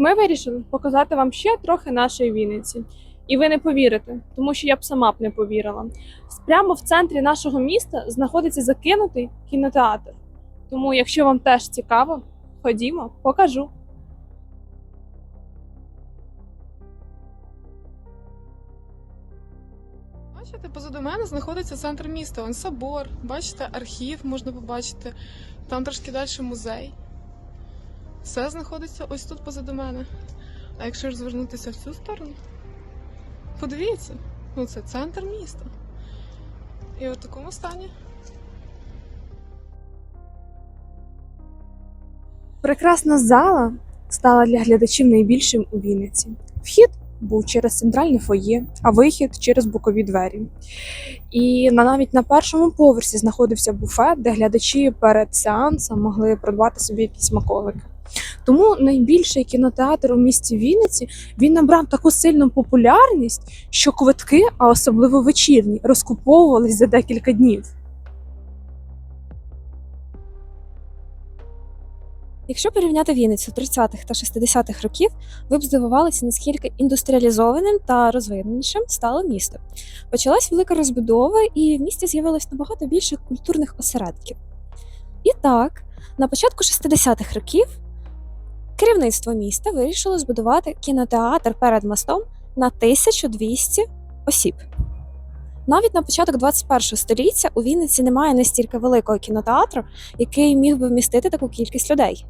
Ми вирішили показати вам ще трохи нашої Вінниці. І ви не повірите, тому що я б сама б не повірила. Прямо в центрі нашого міста знаходиться закинутий кінотеатр. Тому, якщо вам теж цікаво, ходімо, покажу. Бачите, позаду мене знаходиться центр міста. Вон собор, бачите, архів можна побачити. Там трошки далі музей. Все знаходиться ось тут позаду мене. А якщо розвернутися в цю сторону, подивіться, ну це центр міста. І в такому стані. Прекрасна зала стала для глядачів найбільшим у Вінниці. Вхід був через центральне фоє, а вихід через бокові двері. І навіть на першому поверсі знаходився буфет, де глядачі перед сеансом могли придбати собі якісь смаколики. Тому найбільший кінотеатр у місті Вінниці він набрав таку сильну популярність, що квитки, а особливо вечірні, розкуповувались за декілька днів. Якщо порівняти Вінницю 30-х та 60-х років, ви б здивувалися, наскільки індустріалізованим та розвиненішим стало місто. Почалась велика розбудова, і в місті з'явилось набагато більше культурних осередків. І так, на початку 60-х років керівництво міста вирішило збудувати кінотеатр перед мостом на 1200 осіб. Навіть на початок 21 століття у Вінниці немає настільки великого кінотеатру, який міг би вмістити таку кількість людей.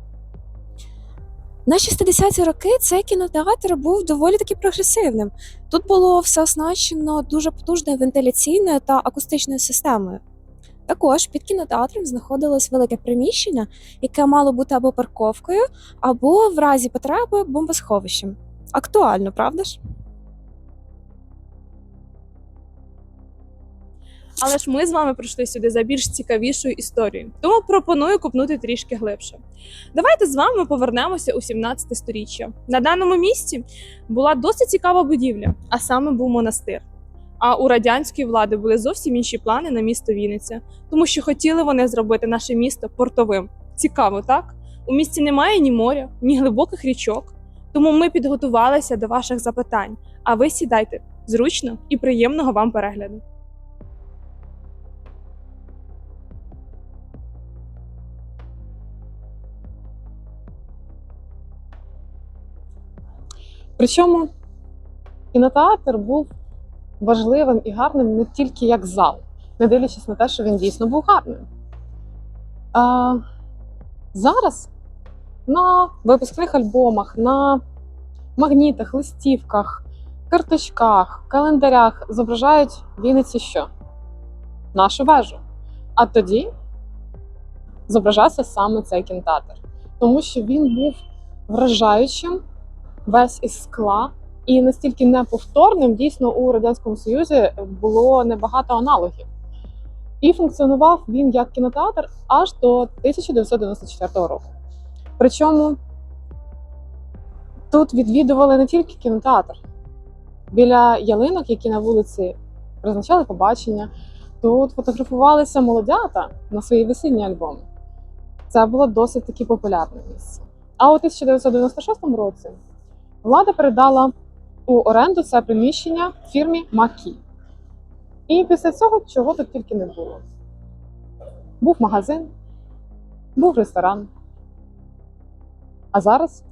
На 60-ті роки цей кінотеатр був доволі таки прогресивним. Тут було все оснащено дуже потужною вентиляційною та акустичною системою. Також під кінотеатром знаходилось велике приміщення, яке мало бути або парковкою, або в разі потреби бомбосховищем. Актуально, правда ж? Але ж ми з вами прийшли сюди за більш цікавішою історією, тому пропоную купнути трішки глибше. Давайте з вами повернемося у 17 сторіччя. На даному місці була досить цікава будівля, а саме був монастир. А у радянської влади були зовсім інші плани на місто Вінниця, тому що хотіли вони зробити наше місто портовим. Цікаво, так? У місті немає ні моря, ні глибоких річок. Тому ми підготувалися до ваших запитань. А ви сідайте зручно і приємного вам перегляду. Причому кінотеатр був важливим і гарним не тільки як зал, не дивлячись на те, що він дійсно був гарним. А, зараз на випускних альбомах, на магнітах, листівках, карточках, календарях зображають Вінниці що? Нашу вежу. А тоді зображався саме цей кінотеатр, тому що він був вражаючим весь із скла і настільки неповторним, дійсно у радянському союзі було небагато аналогів. І функціонував він як кінотеатр аж до 1994 року. Причому тут відвідували не тільки кінотеатр. Біля ялинок, які на вулиці призначали побачення, тут фотографувалися молодята на свої весільні альбоми. Це було досить таки популярне місце. А у 1996 році влада передала у оренду це приміщення фірмі Макі. І після цього чого тут тільки не було. Був магазин, був ресторан. А зараз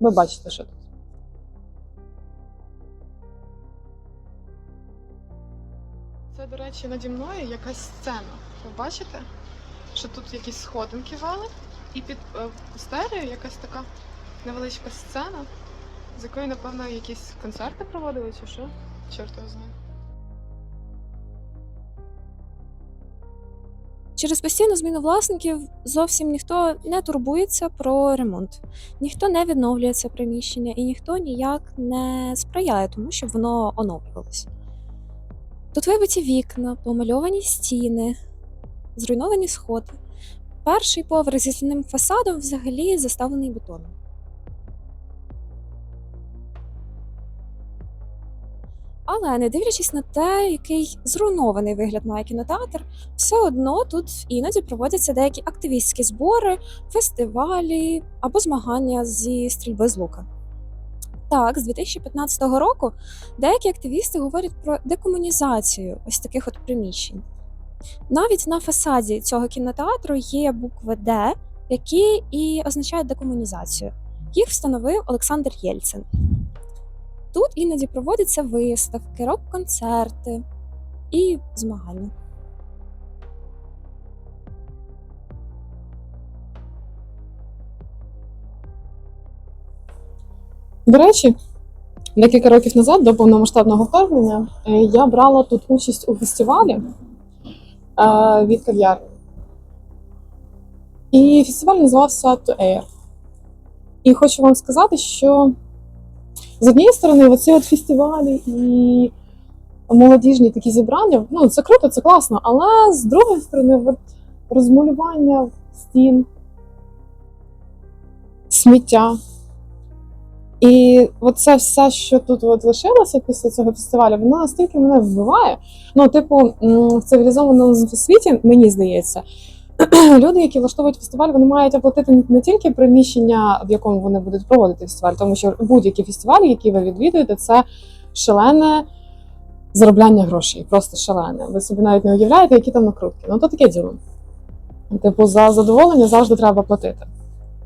ви бачите, що тут. Це, до речі, наді мною якась сцена. Ви бачите, що тут якісь сходинки вели, і під е, стелею якась така невеличка сцена, з якої, напевно, якісь концерти проводили, чи що? Чорт знає. Через постійну зміну власників зовсім ніхто не турбується про ремонт, ніхто не відновлює це приміщення і ніхто ніяк не сприяє тому, щоб воно оновлювалося. Тут вибиті вікна, помальовані стіни, зруйновані сходи. Перший поверх зі скляним фасадом взагалі заставлений бетоном. Але не дивлячись на те, який зруйнований вигляд має кінотеатр, все одно тут іноді проводяться деякі активістські збори, фестивалі або змагання зі стрільби з лука. Так, з 2015 року деякі активісти говорять про декомунізацію ось таких от приміщень. Навіть на фасаді цього кінотеатру є букви Д, які і означають декомунізацію. Їх встановив Олександр Єльцин. Тут іноді проводяться виставки, рок-концерти і змагання. До речі, декілька років назад, до повномасштабного вторгнення, е, я брала тут участь у фестивалі е, від кав'ярні. І фестиваль називався To Air. І хочу вам сказати, що з однієї сторони, оці от фестивалі і молодіжні такі зібрання, ну це круто, це класно, але з другої сторони, от розмалювання стін, сміття. І оце все, що тут от лишилося після цього фестивалю, воно настільки мене вбиває. Ну, типу, в цивілізованому світі, мені здається, люди, які влаштовують фестиваль, вони мають оплатити не тільки приміщення, в якому вони будуть проводити фестиваль, тому що будь-які фестивалі, які ви відвідуєте, це шалене заробляння грошей, просто шалене. Ви собі навіть не уявляєте, які там накрутки. Ну то таке діло. Типу, за задоволення завжди треба платити.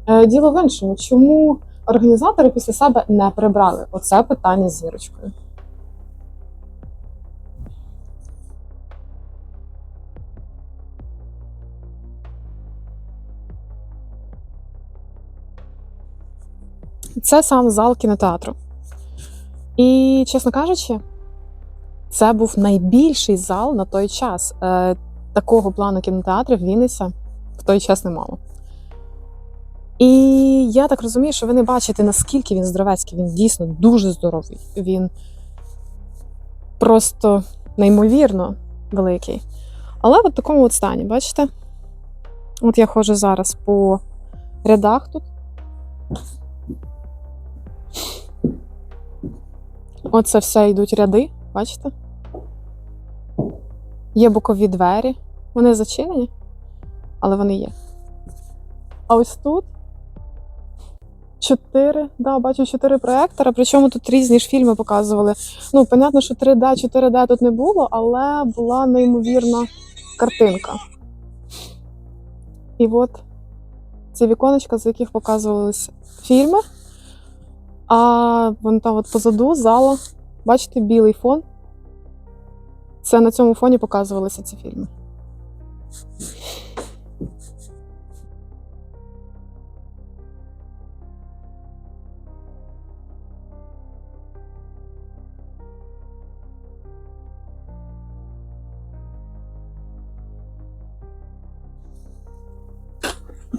Е, Діло в іншому, чому організатори після себе не прибрали оце питання з зірочкою. Це сам зал кінотеатру. І, чесно кажучи, це був найбільший зал на той час. Е, такого плану кінотеатрів Вінниця в той час не мало. І я так розумію, що ви не бачите, наскільки він здоровецький. Він дійсно дуже здоровий. Він просто неймовірно великий. Але в такому от стані, бачите? От я ходжу зараз по рядах тут. Оце все йдуть ряди, бачите? Є бокові двері. Вони зачинені, але вони є. А ось тут чотири, да, бачу чотири проектора, причому тут різні ж фільми показували. Ну, понятно, що 3D, 4D тут не було, але була неймовірна картинка. І от ці віконечка, з яких показувались фільми. А вон там от позаду зала, бачите, білий фон. Це на цьому фоні показувалися ці фільми.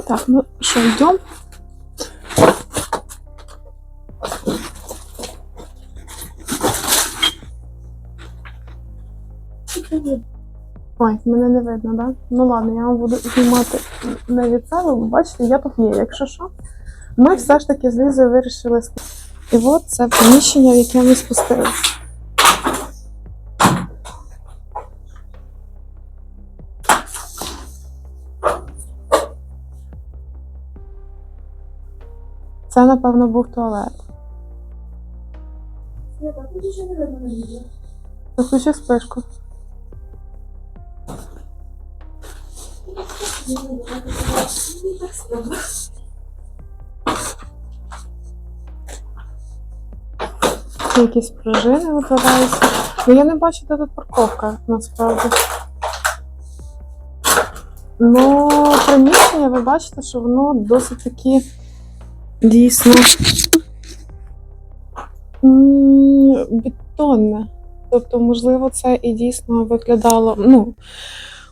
Так, ну що, йдемо? Ой, мене не видно, так? Да? Ну ладно, я вам буду знімати не від себе, бо бачите, я тут є, якщо що. Ми все ж таки з Лізою вирішили І от це приміщення, в яке ми спустилися. Це, напевно, був туалет. Включи спишку. Якісь пружини витворяються. Ну я не бачу, де тут парковка насправді. Ну, приміщення, ви бачите, що воно досить таки дійсно бетонне. Тобто, можливо, це і дійсно виглядало, ну,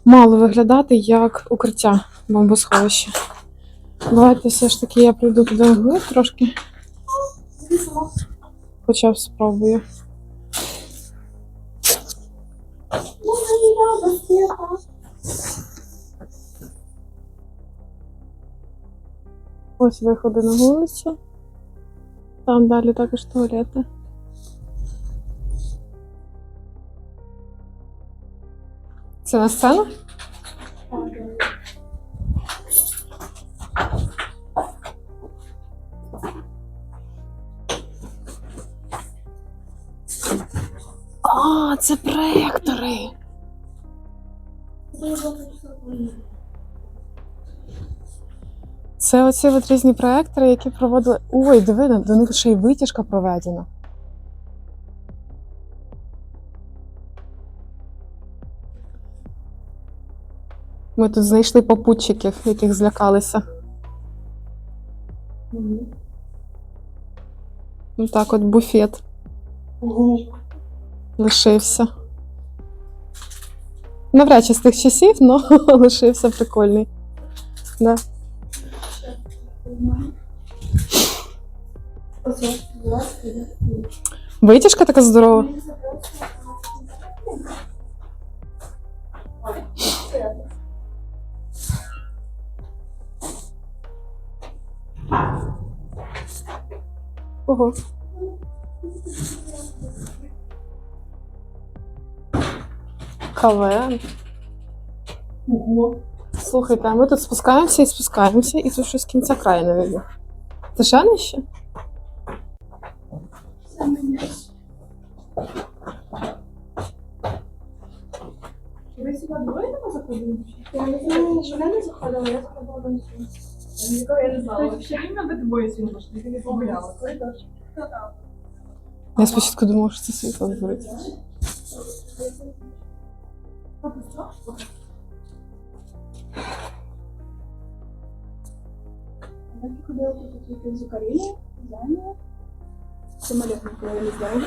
мало виглядати як укриття бомбосховища. Давайте все ж таки я прийду туди вглиб трошки. Хоча б спробую. Ось виходи на вулицю. Там далі також туалети. Це на сцену? А, це проектори. Це оці от різні проектори, які проводили. Ой, диви, до них ще й витяжка проведена. Ми тут знайшли попутчиків, яких злякалися. Ну так, от буфет лишився. Навряд чи з тих часів, але лишився прикольний. Да. Витяжка така здорова. Ого. КВН. Слухайте, а ми тут спускаємося і спускаємося, і тут щось кінця краю не видно. Це ще нижче? Ви сюди двоє не заходили? Я не знаю, що не заходила, я заходила до Нікого я не знала. Все рівно ви двоє сьогодні пішли, ти не погуляла. Я спочатку думала, що це світло згорить. Я ходила тут тільки в Україні, зайняла. Самоліт ніколи я не знаю.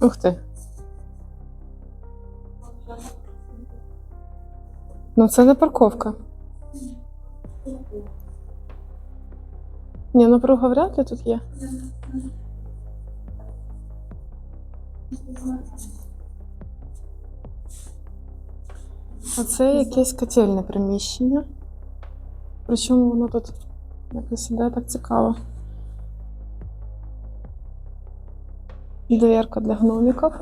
Ух ти. Ну, це не парковка. Ні, ну пруга вряд ли тут є. Оце якесь котельне приміщення. Причому воно тут якось іде так цікаво. Дверка для гномиков.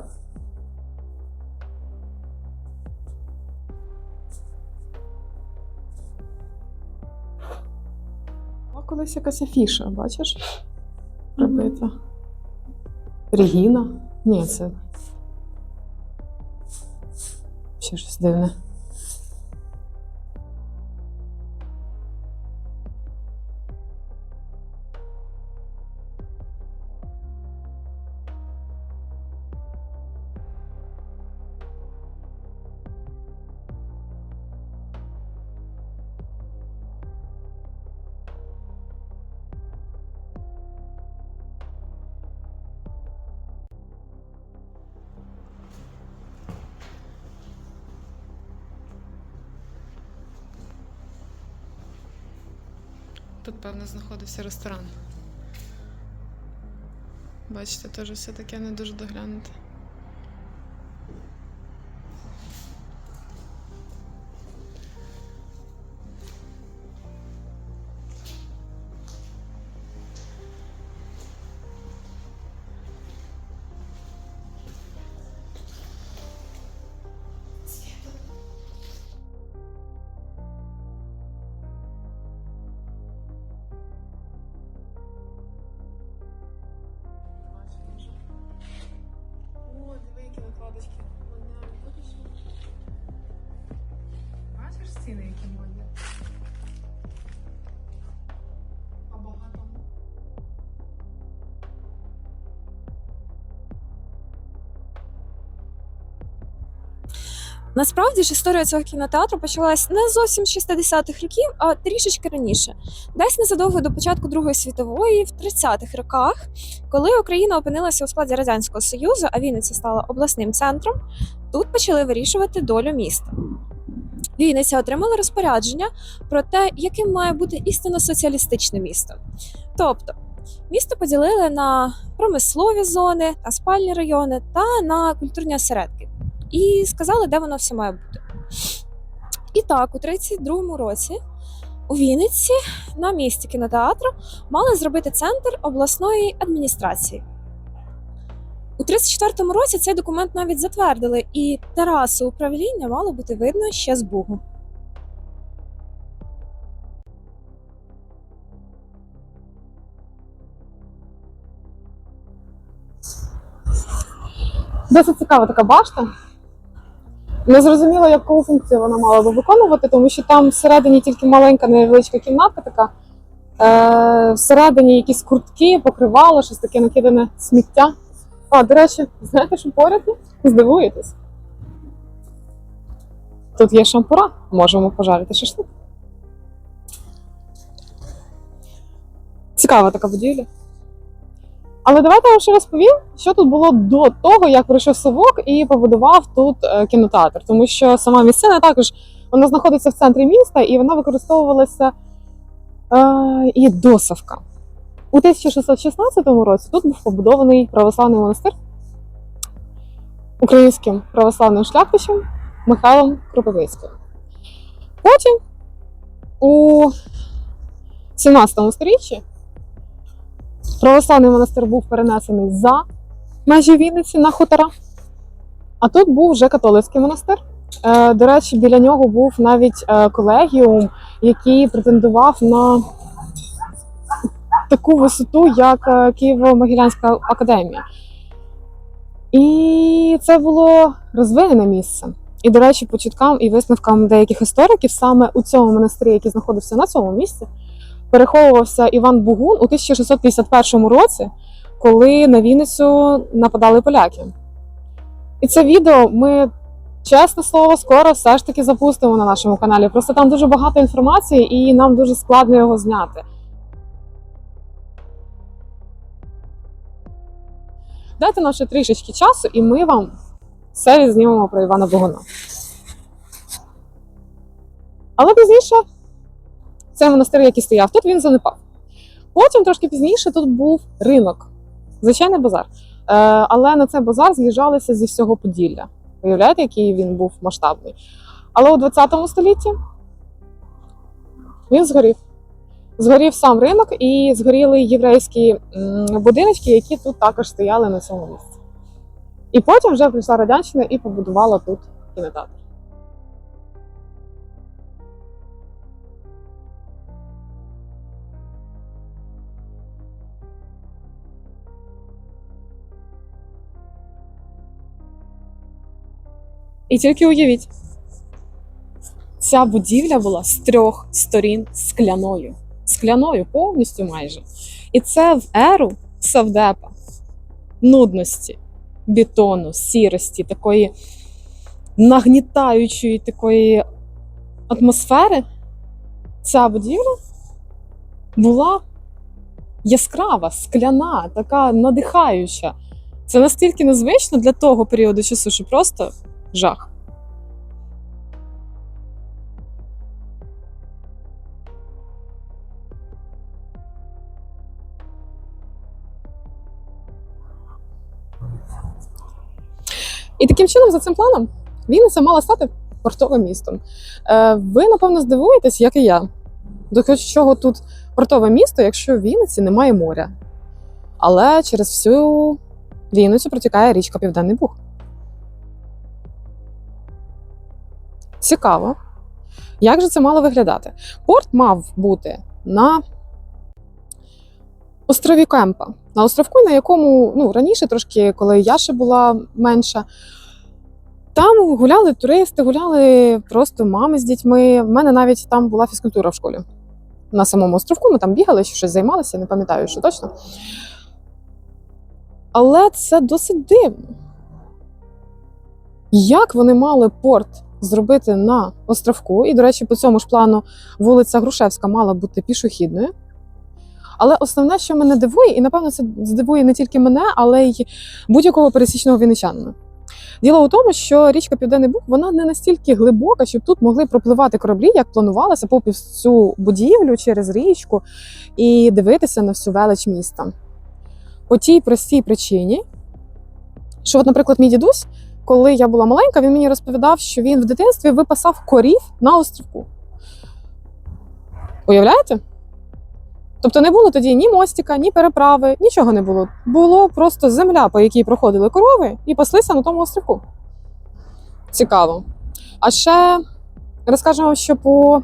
Колись якась афіша, бачиш? Прибита. Регіна? Ні, це. Ще щось дивне. Тут, певно, знаходився ресторан. Бачите, теж все таке не дуже доглянуте. Насправді ж історія цього кінотеатру почалась не зовсім 60-х років, а трішечки раніше, десь незадовго до початку Другої світової, в 30-х роках, коли Україна опинилася у складі радянського союзу, а Вінниця стала обласним центром. Тут почали вирішувати долю міста. Вінниця отримала розпорядження про те, яким має бути істинно соціалістичне місто. Тобто, місто поділили на промислові зони, на спальні райони та на культурні осередки і сказали, де воно все має бути. І так, у 32-му році У Вінниці на місці кінотеатру мали зробити центр обласної адміністрації. У 34-му році цей документ навіть затвердили, і терасу управління мало бути видно ще з Бугу. Досить цікава така башта. Не зрозуміло, яку функцію вона мала би виконувати, тому що там всередині тільки маленька невеличка кімнатка така. Е, всередині якісь куртки, покривало, щось таке накидане сміття. А, до речі, знаєте, що поряд? Здивуєтесь. Тут є шампура, можемо пожарити шашлик. Цікава така будівля. Але давайте я ще розповім, що тут було до того, як прийшов совок і побудував тут е, кінотеатр. Тому що сама місцина також вона знаходиться в центрі міста і вона використовувалася е, і до совка. У 1616 році тут був побудований православний монастир українським православним шляхтичем Михайлом Кропивницьким. Потім у 17 сторіччі православний монастир був перенесений за межі Вінниці на хутора. А тут був вже католицький монастир. Е, До речі, біля нього був навіть е, колегіум, який претендував на таку висоту, як е, Києво-Могилянська академія. І це було розвинене місце. І, до речі, по чуткам і висновкам деяких істориків, саме у цьому монастирі, який знаходився на цьому місці, переховувався Іван Бугун у 1651 році, коли на Вінницю нападали поляки. І це відео ми, чесне слово, скоро все ж таки запустимо на нашому каналі. Просто там дуже багато інформації, і нам дуже складно його зняти. Дайте нам ще трішечки часу, і ми вам все знімемо про Івана Богуна. Але пізніше цей монастир, який стояв тут, він занепав. Потім, трошки пізніше, тут був ринок, звичайний базар. Е, але на цей базар з'їжджалися зі всього Поділля. Уявляєте, який він був масштабний. Але у 20 столітті він згорів. Згорів сам ринок і згоріли єврейські будиночки, які тут також стояли на цьому місці. І потім вже прийшла радянщина і побудувала тут кінотеатр. І тільки уявіть, ця будівля була з трьох сторін скляною. Скляною повністю майже. І це в еру совдепа, нудності, бетону, сірості, такої нагнітаючої такої атмосфери. Ця будівля була яскрава, скляна, така надихаюча. Це настільки незвично для того періоду часу, що просто жах. І таким чином, за цим планом, Вінниця мала стати портовим містом. Е, ви, напевно, здивуєтесь, як і я. До чого тут портове місто, якщо в Вінниці немає моря. Але через всю Вінницю протікає річка Південний Буг. Цікаво. Як же це мало виглядати? Порт мав бути на острові Кемпа, на островку, на якому ну, раніше, трошки, коли я ще була менша, там гуляли туристи, гуляли просто мами з дітьми. У мене навіть там була фізкультура в школі. На самому островку ми там бігали, щось займалися, не пам'ятаю, що точно. Але це досить дивно. Як вони мали порт зробити на островку? І, до речі, по цьому ж плану вулиця Грушевська мала бути пішохідною. Але основне, що мене дивує, і напевно це здивує не тільки мене, але й будь-якого пересічного вінничанина. Діло у тому, що річка Південний Буг вона не настільки глибока, щоб тут могли пропливати кораблі, як планувалося попід цю будівлю через річку і дивитися на всю велич міста. По тій простій причині, що, от, наприклад, мій дідусь, коли я була маленька, він мені розповідав, що він в дитинстві випасав корів на островку. Уявляєте? Тобто не було тоді ні мостика, ні переправи, нічого не було. Було просто земля, по якій проходили корови, і паслися на тому острівку. Цікаво. А ще розкажемо, що по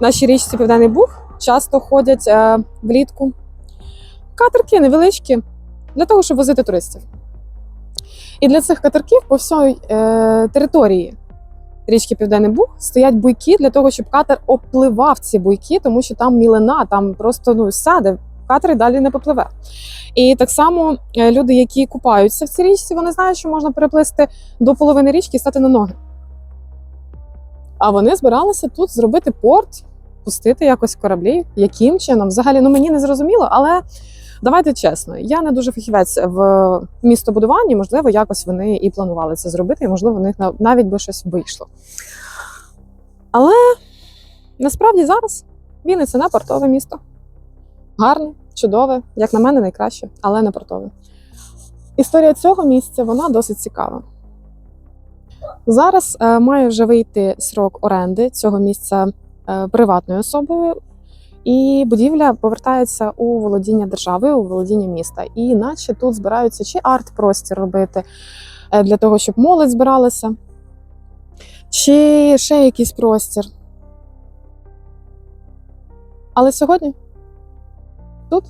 нашій річці Південний Буг часто ходять е, влітку катерки невеличкі для того, щоб возити туристів. І для цих катерків по всій е, території річки Південний Буг стоять буйки для того, щоб катер опливав ці буйки, тому що там мілина, там просто ну, сяде, катер і далі не попливе. І так само е, люди, які купаються в цій річці, вони знають, що можна переплисти до половини річки і стати на ноги. А вони збиралися тут зробити порт, пустити якось кораблі. Яким чином? Взагалі, ну мені не зрозуміло, але давайте чесно, я не дуже фахівець в містобудуванні, можливо, якось вони і планували це зробити, і можливо, в них нав- навіть би щось вийшло. Але насправді зараз Вінниця не портове місто. Гарне, чудове, як на мене, найкраще, але не портове. Історія цього місця вона досить цікава. Зараз е, має вже вийти срок оренди цього місця е, приватною особою, і будівля повертається у володіння держави, у володіння міста. І наче тут збираються чи арт-простір робити е, для того, щоб молодь збиралася, чи ще якийсь простір. Але сьогодні тут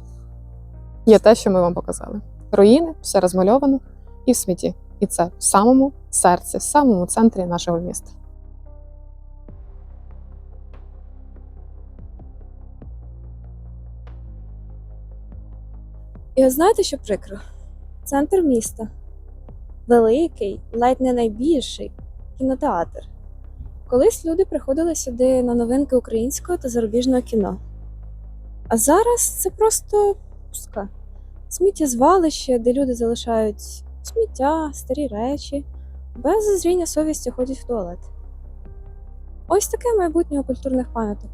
є те, що ми вам показали: руїни, все розмальовано і в смітті. І це в самому серці, в самому центрі нашого міста. І от знаєте, що прикро? Центр міста. Великий, ледь не найбільший кінотеатр. Колись люди приходили сюди на новинки українського та зарубіжного кіно. А зараз це просто пустка. Сміттєзвалище, де люди залишають сміття, старі речі, без зазріння совісті ходять в туалет. Ось таке майбутнє культурних пам'яток.